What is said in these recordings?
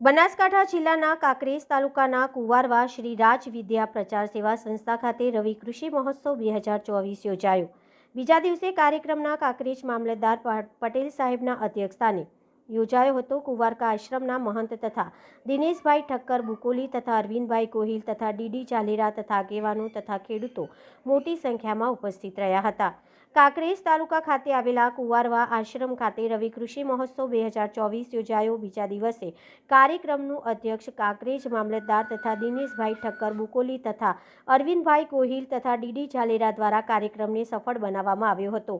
બનાસકાંઠા જિલ્લાના કાંકરેજ તાલુકાના કુવારવા શ્રી રાજ વિદ્યા પ્રચાર સેવા સંસ્થા ખાતે રવિ કૃષિ મહોત્સવ બે હજાર ચોવીસ યોજાયો. બીજા દિવસે કાર્યક્રમના કાંકરેજ મામલતદાર પટેલ સાહેબના અધ્યક્ષસ્થાને યોજાયો હતો. કુવારકા આશ્રમના મહંત તથા દિનેશભાઈ ઠક્કર બુકોલી તથા અરવિંદભાઈ ગોહિલ તથા ડીડી ચાલેરા તથા આગેવાનો તથા ખેડૂતો મોટી સંખ્યામાં ઉપસ્થિત રહ્યા હતા. કાંકરેજ તાલુકા ખાતે આવેલા કુવારવા આશ્રમ ખાતે રવિ કૃષિ મહોત્સવ બે હજાર ચોવીસ યોજાયો. બીજા દિવસે કાર્યક્રમનું અધ્યક્ષ કાંકરેજ મામલતદાર તથા દિનેશભાઈ ઠક્કર બુકોલી તથા અરવિંદભાઈ ગોહિલ તથા ડીડી ઝાલેરા દ્વારા કાર્યક્રમને સફળ બનાવવામાં આવ્યો હતો.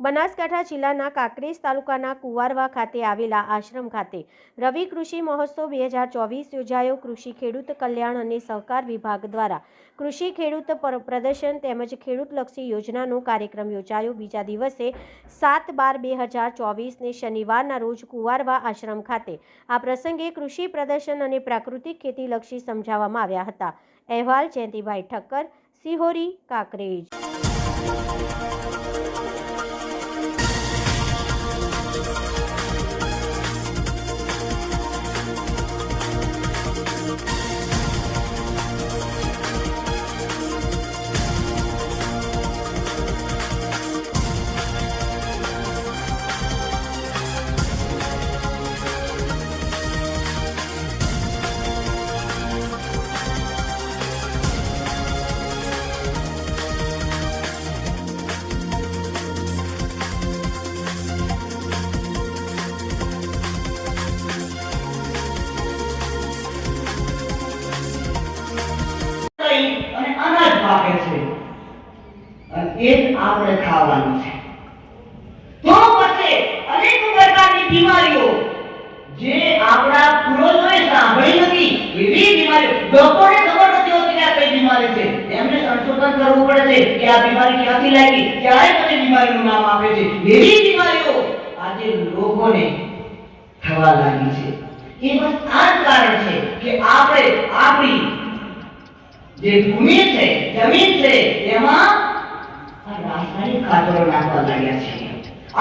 બનાસકાંઠા જિલ્લાના કાંકરેજ તાલુકાના કુવારવા ખાતે આવેલા આશ્રમ ખાતે રવિ કૃષિ મહોત્સવ બે હજાર ચોવીસ યોજાયો. કૃષિ ખેડૂત કલ્યાણ અને સહકાર વિભાગ દ્વારા કૃષિ ખેડૂત પર- પ્રદર્શન તેમજ ખેડૂતલક્ષી યોજનાનો કાર્યક્રમ યોજાયો. બીજા દિવસે સાત બાર બે હજાર ચોવીસને શનિવારના રોજ કુવારવા આશ્રમ ખાતે આ પ્રસંગે કૃષિ પ્રદર્શન અને પ્રાકૃતિક ખેતીલક્ષી સમજાવવામાં આવ્યા હતા. અહેવાલ જયંતિભાઈ ઠક્કર, સિહોરી, કાંકરેજ. એ જ આપણે ખાવાનું છે. તો પછી અનેક પ્રકારની બીમારીઓ જે આપણા પૂર્વજોએ સાંભળી નથી એવી બીમારીઓ. ડોક્ટરને ખબર નથી હોતી કે આ કઈ બીમારી છે. એમને સંશોધન કરવું પડે છે કે આ બીમારી ક્યાંથી લાગી, ક્યારે પછી બીમારીનું નામ આપે છે. એવી બીમારીઓ આજે લોકોને થવા લાગી છે. એ બસ આ કારણ છે કે આપણે આપણી જે ભૂમિ છે, જમીન છે, એમાં રાસાયણિક ખાતરો નાખવા લાગ્યા છે.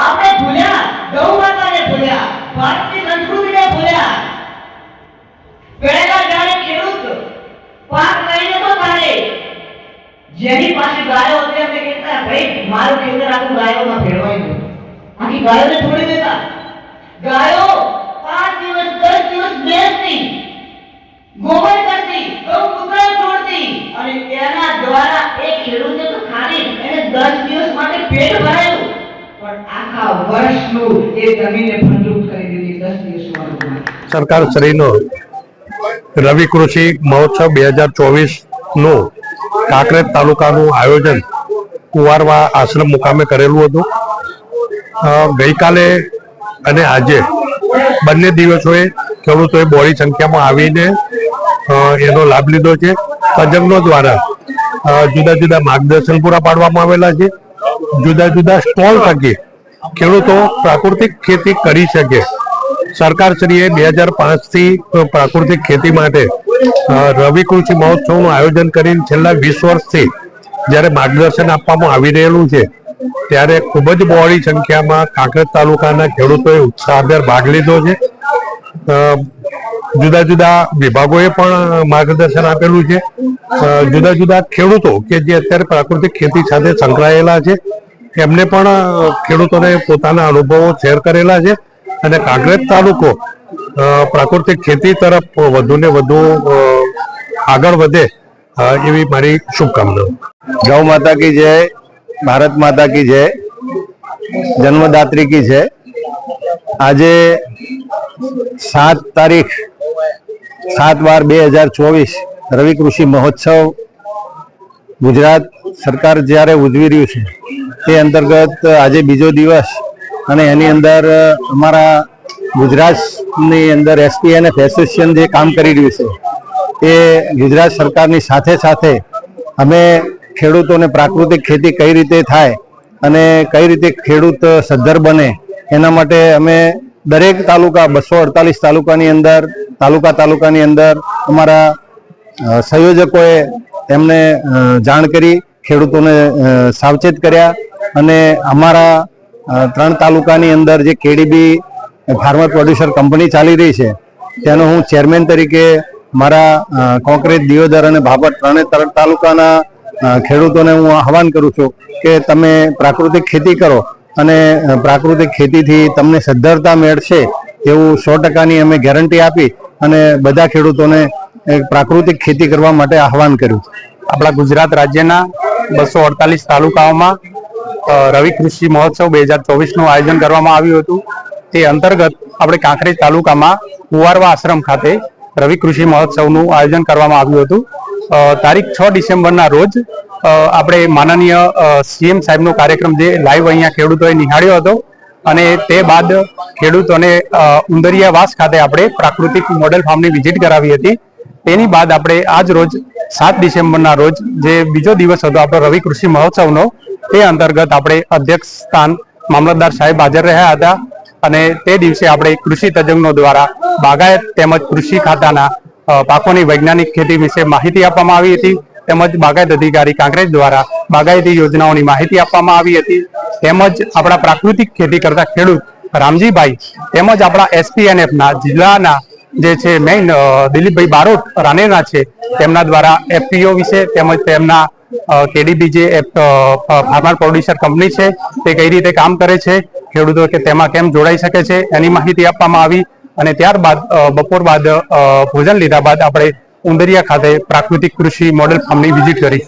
આપણે ભૂલ્યા, ગૌ માતાને ભૂલ્યા, ભારતની સંસ્કૃતિને ભૂલ્યા. પહેલા જ્યારે ખેડૂત પાક લઈને તો કાઢે જેની પાસે ગાયો હતી એમને કહેતા, ભાઈ, મારું ખેતર આખું ગાયોમાં ફેરવાઈ ગયું. આખી ગાયોને છોડી દેતા. ગાયો પાંચ દિવસ, દસ દિવસ બેસતી ગોબર કરતી ગૌમૂત્ર છોડતી અને તેના દ્વારા એ ખેડૂતે તો ખાલી એને 10 દિવસ માટે પેટ ભરાયું પણ આખા વર્ષનું એ જમીને ફળદ્રુપ કરી દીધી 10 દિવસમાં સરકાર શ્રીનો રવિ કૃષિ મહોત્સવ બે હજાર ચોવીસનું કાંકરેજ તાલુકાનું આયોજન કુવારવા આશ્રમ મુકામે કરેલું હતું. ગઈકાલે અને આજે બંને દિવસોએ ખેડૂતોએ બોળી સંખ્યામાં આવીને એનો લાભ લીધો છે. તજજ્ઞો દ્વારા જુદા જુદા માર્ગદર્શન પૂરા પાડવામાં આવેલા છે. જુદા જુદા સ્ટોલ થકી ખેડૂતો પ્રાકૃતિક ખેતી કરી શકે. સરકારશ્રીએ બે હજાર પાંચથી પ્રાકૃતિક ખેતી માટે રવિ કૃષિ મહોત્સવનું આયોજન કરીને છેલ્લા વીસ વર્ષથી જ્યારે માર્ગદર્શન આપવામાં આવી રહેલું છે, ત્યારે ખૂબ જ બહોળી સંખ્યામાં કાંકરેજ તાલુકાના ખેડૂતોએ ઉત્સાહભેર ભાગ લીધો છે. જુદા જુદા વિભાગોએ પણ માર્ગદર્શન આપેલું છે. જુદા જુદા ખેડૂતો કે જે અત્યારે પ્રાકૃતિક ખેતી સાથે સંકળાયેલા છે એમને પણ ખેડૂતોને પોતાના અનુભવો શેર કરેલા છે અને કાંકરેજ તાલુકો પ્રાકૃતિક ખેતી તરફ વધુને વધુ આગળ વધે એવી મારી શુભકામનાઓ. ગૌ માતા કી જય, ભારત માતા કી જય, જન્મદાત્રી કી છે આજે સાત તારીખ, સાત બાર બે હજાર ચોવીસ, રવિ કૃષિ મહોત્સવ ગુજરાત સરકાર જ્યારે ઉજવી રહ્યું છે તે અંતર્ગત આજે બીજો દિવસ અને એની અંદર અમારા ગુજરાતની અંદર એસપીએનએફ એસોસિએશન જે કામ કરી રહ્યું છે એ ગુજરાત સરકારની સાથે સાથે અમે ખેડૂતોને પ્રાકૃતિક ખેતી કઈ રીતે થાય અને કઈ રીતે ખેડૂત સદ્ધર બને એના માટે અમે દરેક તાલુકા, બસો અડતાલીસ તાલુકાની અંદર, તાલુકા તાલુકાની અંદર અમારા સંયોજકોએ એમને જાણ કરી ખેડૂતોને સાવચેત કર્યા અને અમારા ત્રણ તાલુકાની અંદર જે કેડીબી ફાર્મર પ્રોડ્યુસર કંપની ચાલી રહી છે તેનો હું ચેરમેન તરીકે મારા અ, કોંકરેજ દિયોદર અને ભાભર ત્રણે ત્રણ તાલુકાના ખેડૂતોને હું આહવાન કરું છું કે તમે પ્રાકૃતિક ખેતી કરો અને પ્રાકૃતિક ખેતીથી તમને સદ્ધરતા મેળશે એવું સો ટકાની અમે ગેરંટી આપી અને બધા ખેડૂતોને પ્રાકૃતિક ખેતી કરવા માટે આહવાન કર્યું. આપણા ગુજરાત રાજ્યના બસો અડતાલીસ તાલુકાઓમાં રવિ કૃષિ મહોત્સવ બે હજાર ચોવીસનું આયોજન કરવામાં આવ્યું હતું. તે અંતર્ગત આપણે કાંકરેજ તાલુકામાં કુવારવા આશ્રમ ખાતે રવિ કૃષિ મહોત્સવનું આયોજન કરવામાં આવ્યું હતું. તારીખ છ ડિસેમ્બરના રોજ આપણે માનનીય સીએમ સાહેબનો કાર્યક્રમ જે લાઈવ અહીંયા ખેડૂતોએ નિહાળ્યો હતો અને તે બાદ ખેડૂતોને ઉંદરિયાવાસ ખાતે આપણે પ્રાકૃતિક મોડેલ ફાર્મની વિઝિટ કરાવી હતી. તેની બાદ આપણે આજ રોજ સાત ડિસેમ્બરના રોજ જે બીજો દિવસ હતો આપણો રવિ કૃષિ મહોત્સવનો તે અંતર્ગત આપણે અધ્યક્ષ સ્થાન મામલતદાર સાહેબ હાજર રહ્યા હતા અને તે દિવસે આપણે કૃષિ તજજ્ઞો દ્વારા બાગાયત તેમજ કૃષિ ખાતાના પાકોની વૈજ્ઞાનિક ખેતી વિશે માહિતી આપવામાં આવી હતી તેમજ બાગાયત અધિકારી કાંકરેજ દ્વારા બાગાયતી યોજનાઓની માહિતી આપવામાં આવી હતી તેમજ આપણા પ્રાકૃતિક ખેતી કરતા ખેડૂત રામજીભાઈ તેમજ આપણા એસપીએનએફના જિલ્લાના જે છે મેઇન દિલીપભાઈ બારોટ રાનેના છે. તેમના દ્વારા એફપીઓ વિશે તેમજ તેમના કેડીબી જે ફાર્મર પ્રોડ્યુસર કંપની છે, તે કઈ રીતે કામ કરે છે, ખેડૂતો કે તેમાં કેમ જોડાઈ શકે છે, એની માહિતી આપવામાં આવી અને ત્યારબાદ બપોર બાદ ભોજન લીધા બાદ આપણે ઉંદરિયા ખાતે પ્રાકૃતિક કૃષિ મોડેલ ફાર્મની વિઝિટ કરી